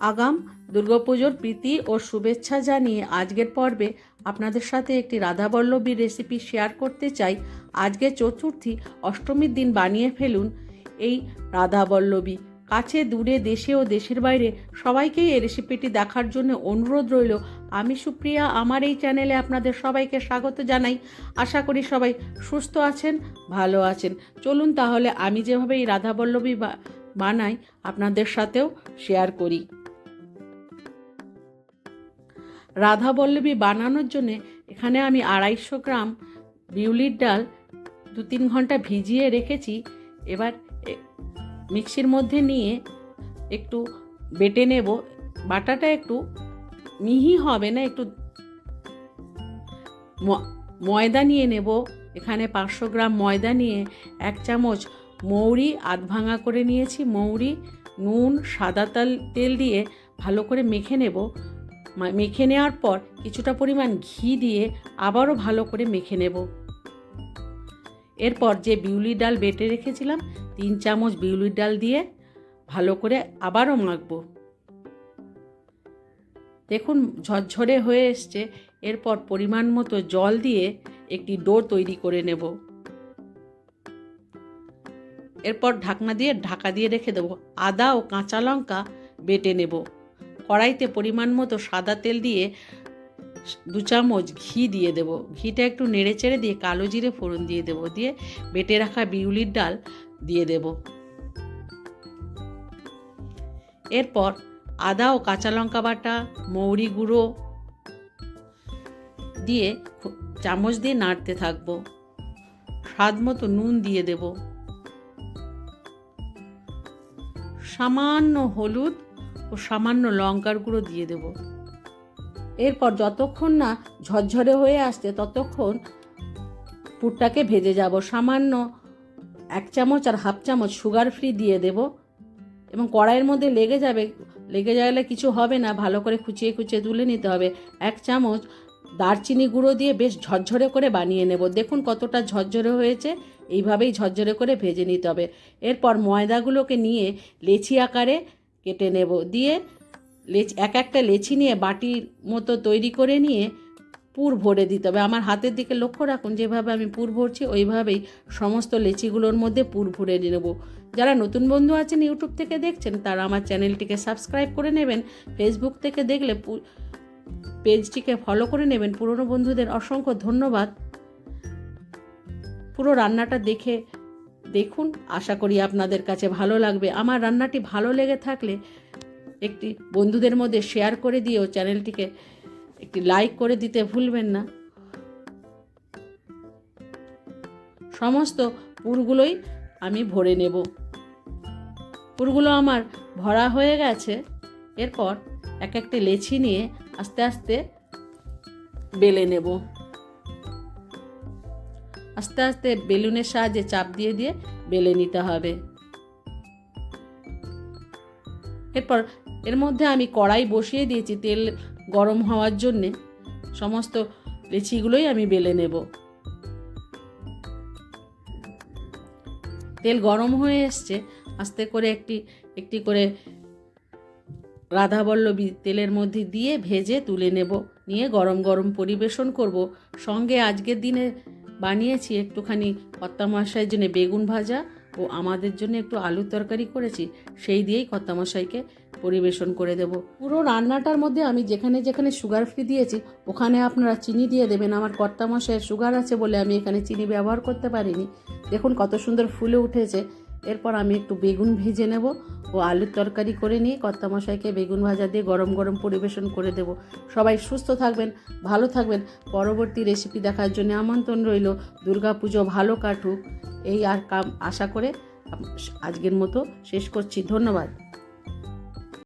আগাম, দুর্গাপুজোর প্রীতি ও শুভেচ্ছা জানিয়ে আজকের পর্বে আপনাদের সাথে একটি রাধাবল্লভীর রেসিপি শেয়ার করতে চাই। আজকে চতুর্থী, অষ্টমীর দিন বানিয়ে ফেলুন এই রাধাবল্লভী কাছে, দূরে, দেশে ও দেশের বাইরে সবাইকেই এই রেসিপিটি দেখার জন্য অনুরোধ রইল। আমি সুপ্রিয়া, আমার এই চ্যানেলে আপনাদের সবাইকে স্বাগত জানাই। আশা করি সবাই সুস্থ আছেন, ভালো আছেন। চলুন তাহলে আমি যেভাবে এই রাধাবল্লভী বানাই, আপনাদের সাথেও শেয়ার করি। রাধাবল্লভী বানানোর জন্য এখানে আমি আড়াইশো গ্রাম বিউলির ডাল দু তিন ঘণ্টা ভিজিয়ে রেখেছি। এবার মিক্সির মধ্যে নিয়ে একটু বেটে নেব। বাটাটা একটু মিহি হবে না, একটু ময়দা নিয়ে নেব। এখানে পাঁচশো গ্রাম ময়দা নিয়ে এক চামচ মৌরি আধ ভাঙা করে নিয়েছি। মৌরি, নুন, সাদা তেল তেল দিয়ে ভালো করে মেখে নেব। মেখে নেওয়ার পর কিছুটা পরিমাণ ঘি দিয়ে আবারও ভালো করে মেখে নেব। এরপর যে বিউলির ডাল বেটে রেখেছিলাম, তিন চামচ বিউলির ডাল দিয়ে ভালো করে আবারও মাখবো। দেখুন, ঝরঝরে হয়ে এসছে। এরপর পরিমাণ মতো জল দিয়ে একটি ডো তৈরি করে নেব। এরপর ঢাকনা দিয়ে, ঢাকা দিয়ে রেখে দেবো। আদা ও কাঁচা লঙ্কা বেটে নেব। কড়াইতে পরিমাণ মতো সাদা তেল দিয়ে দু চামচ ঘি দিয়ে দেব। ঘিটা একটু নেড়ে চেড়ে দিয়ে কালো জিরে ফোড়ন দিয়ে দেব। দিয়ে বেটে রাখা বিউলির ডাল দিয়ে দেব। এরপর আদা ও কাঁচা লঙ্কা বাটা, মৌরি গুঁড়ো দিয়ে চামচ দিয়ে নাড়তে থাকব। স্বাদ মতো নুন দিয়ে দেব। সামান্য হলুদ ও সামান্য লঙ্কার গুঁড়ো দিয়ে দেব। এরপর যতক্ষণ না ঝরঝরে হয়ে আসছে ততক্ষণ পুরটাকে ভেজে যাব। সামান্য এক চামচ আর হাফ চামচ সুগার ফ্রি দিয়ে দেব এবং কড়াইয়ের মধ্যে লেগে যাবে, লেগে গেলে কিছু হবে না। ভালো করে খুচিয়ে খুচিয়ে তুলে নিতে হবে। এক চামচ দারচিনি গুঁড়ো দিয়ে বেশ ঝরঝরে করে বানিয়ে নেব। দেখুন কতটা ঝরঝরে হয়েছে। এইভাবেই ঝরঝরে করে ভেজে নিতে হবে। এরপর ময়দাগুলোকে নিয়ে লেচি আকারে কেটে নেব। দিয়ে লেচ, এক একটা লেচি নিয়ে বাটির মতো তৈরি করে নিয়ে পুর ভরে দিতে হবে। আমার হাতের দিকে লক্ষ্য রাখুন, যেভাবে আমি পুর ভরছি, ওইভাবেই সমস্ত লেচিগুলোর মধ্যে পুর ভরে নেব। যারা নতুন বন্ধু আছেন ইউটিউব থেকে দেখছেন, তারা আমার চ্যানেলটিকে সাবস্ক্রাইব করে নেবেন। ফেসবুক থেকে দেখলে পেজটিকে ফলো করে নেবেন। পুরনো বন্ধুদের অসংখ্য ধন্যবাদ। পুরো রান্নাটা দেখে দেখুন, আশা করি আপনাদের কাছে ভালো লাগবে। আমার রান্নাটি ভালো লেগে থাকলে একটি বন্ধুদের মধ্যে শেয়ার করে দিয়েও চ্যানেলটিকে একটি লাইক করে দিতে ভুলবেন না। সমস্ত পুরগুলোই আমি ভরে নেব। পুরগুলো আমার ভরা হয়ে গেছে। এরপর এক একটি লেচি নিয়ে আস্তে আস্তে বেলে নেব। আস্তে আস্তে বেলুনের সাহায্যে চাপ দিয়ে দিয়ে বেলে নিতে হবে। এরপর এর মধ্যে আমি কড়াই বসিয়ে দিয়েছি তেল গরম হওয়ার জন্যে। সমস্ত লেচিগুলোই আমি বেলে নেব। তেল গরম হয়ে এসছে, আস্তে করে একটি একটি করে রাধাবল্লভী তেলের মধ্যে দিয়ে ভেজে তুলে নেব। নিয়ে গরম গরম পরিবেশন করব। সঙ্গে আজকের দিনে বানিয়েছি, একটুখানি কর্তামশাইয়ের জন্য বেগুন ভাজা ও আমাদের জন্য একটু আলুর তরকারি করেছি, সেই দিয়েই কর্তামশাইকে পরিবেশন করে দেব। পুরো রান্নাটার মধ্যে আমি যেখানে যেখানে সুগার ফ্রি দিয়েছি, ওখানে আপনারা চিনি দিয়ে দেবেন। আমার কর্তামশাইয়ের সুগার আছে বলে আমি এখানে চিনি ব্যবহার করতে পারিনি। দেখুন কত সুন্দর ফুলে উঠেছে। এরপর আমি একটু বেগুন ভেজে নেব। ও আলুর তরকারি করে নিয়ে কর্তামশাইকে বেগুন ভাজা দিয়ে গরম গরম পরিবেশন করে দেব। সবাই সুস্থ থাকবেন, ভালো থাকবেন। পরবর্তী রেসিপি দেখার জন্য আমন্ত্রণ রইল। দুর্গাপুজো ভালো কাটুক। এই আর কাম, আশা করে আজকের মতো শেষ করছি। ধন্যবাদ।